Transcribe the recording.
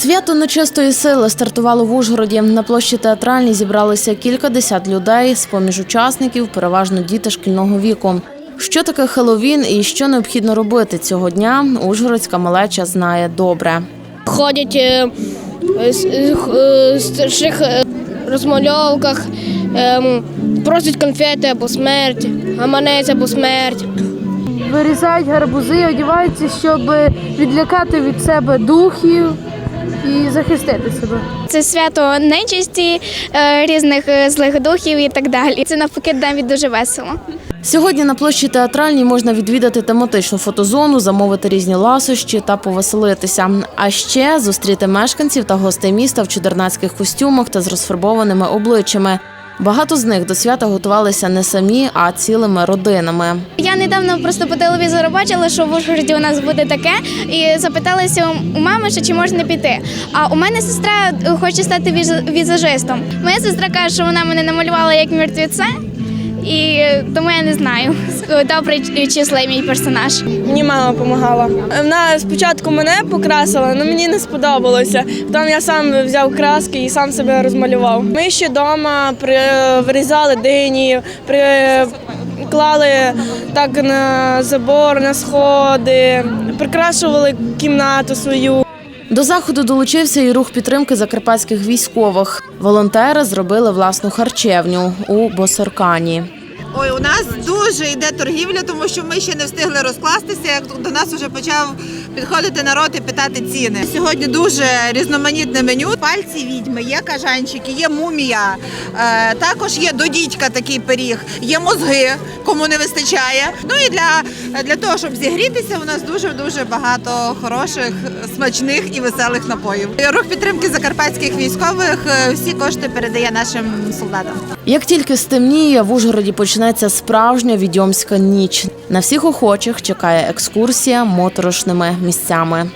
Свято нечистої сили стартувало в Ужгороді. На площі театральній зібралися кількадесят людей. З поміж учасників переважно діти шкільного віку. Що таке Хеллоуін і що необхідно робити цього дня, ужгородська малеча знає добре. ходять е, з- е, в старших е, розмальовках, ем, просять конфети або смерть, гаманець або смерть. вирізають гарбузи, одягаються, щоб відлякати від себе духів і захистити себе. Це свято нечисті, е, різних е, злих духів і так далі. Це навпаки навіть дуже весело. Сьогодні на площі театральній можна відвідати тематичну фотозону, замовити різні ласощі та повеселитися. А ще зустріти мешканців та гостей міста в чудернацьких костюмах та з розфарбованими обличчями. Багато з них до свята готувалися не самі, а цілими родинами. Я недавно просто по телевізору бачила, що в Ужгороді у нас буде таке, і запиталася у- мами, що чи можна піти. А у мене сестра хоче стати віз- візажистом. Моя сестра каже, що вона мене намалювала як мертвіце, і тому я не знаю, добрий чи злий мій персонаж. Мені мама допомагала. Вона спочатку мене покрасила, але мені не сподобалося. Потім я сам взяв краски і сам себе розмалював. Ми ще вдома вирізали дині, приклали так на забор, на сходи, прикрашували кімнату свою. До заходу долучився і рух підтримки закарпатських військових. Волонтери зробили власну харчевню у Босоркані. Ой, у нас дуже йде торгівля, тому що ми ще не встигли розкластися. Як до нас вже почав підходити народ і питати ціни. Сьогодні дуже різноманітне меню. Пальці відьми, є кажанчики, є мумія. Е, також є до дідька такий пиріг, є мозги, кому не вистачає. Ну і для, для того, щоб зігрітися, у нас дуже дуже багато хороших, смачних і веселих напоїв. Рух підтримки закарпатських військових е, всі кошти передає нашим солдатам. Як тільки стемніє, в Ужгороді почнеться справжня відьомська ніч. На всіх охочих чекає екскурсія моторошними місцями.